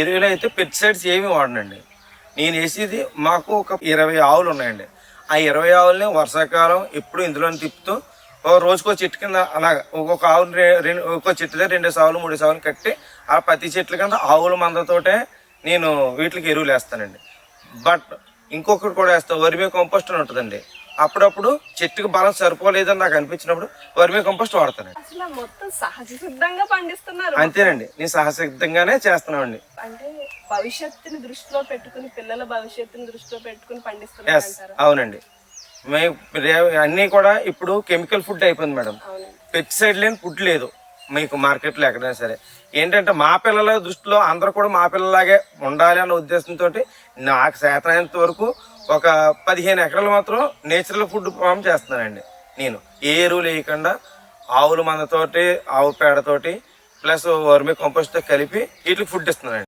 ఎరువులు అయితే పెస్టిసైడ్స్ ఏమి వాడనండి. నేను వేసేది మాకు ఒక ఇరవై ఆవులు ఉన్నాయండి. ఆ ఇరవై ఆవులని వర్షాకాలం ఎప్పుడు ఇందులో తిప్పుతూ ఒక రోజుకో చెట్టు కింద అలాగ ఒక్కొక్క ఆవు రెండు ఒక్కొక్క చెట్టు దగ్గర రెండు సావులు మూడు సావులు కట్టి ఆ ప్రతి చెట్ల కింద ఆవుల మందతోటే నేను వీటికి ఎరువులు వేస్తానండి బట్ ఇంకొకటి కూడా వేస్తాను వరిమే కంపోస్ట్ అని ఉంటుందండి. అప్పుడప్పుడు చెట్టుకి బలం సరిపోలేదని నాకు అనిపించినప్పుడు వరిమే కంపోస్ట్ వాడతానండి. అసలు మొత్తం సహజ సిద్ధంగా పండిస్తున్నారు. అంతేనండి. నేను సహసిద్ధంగానే చేస్తున్నామండి అంటే భవిష్యత్తుని దృష్టిలో పెట్టుకుని పిల్లల భవిష్యత్తుని దృష్టిలో పెట్టుకుని పండిస్తున్నారు ఎస్ అంటారా? అవునండి. మే రే- అన్నీ కూడా ఇప్పుడు కెమికల్ ఫుడ్ అయిపోయింది మేడం. అవునండి. పెస్టిసైడ్ లేని ఫుడ్ లేదు. మీకు మార్కెట్లో ఎక్కడైనా సరే. ఏంటంటే మా పిల్లల దృష్టిలో అందరూ కూడా మా పిల్లలాగే ఉండాలి అన్న ఉద్దేశంతో నాకు శాతమైనంత వరకు ఒక పదిహేను ఎకరాలు మాత్రం నేచురల్ ఫుడ్ ఫామ్ చేస్తున్నానండి నేను. ఏ ఎరువులు వేయకుండా ఆవుల మందతోటి ఆవు పేడతోటి ప్లస్ వర్మి కంపోస్ట్తో కలిపి వీటికి ఫుడ్ ఇస్తున్నానండి.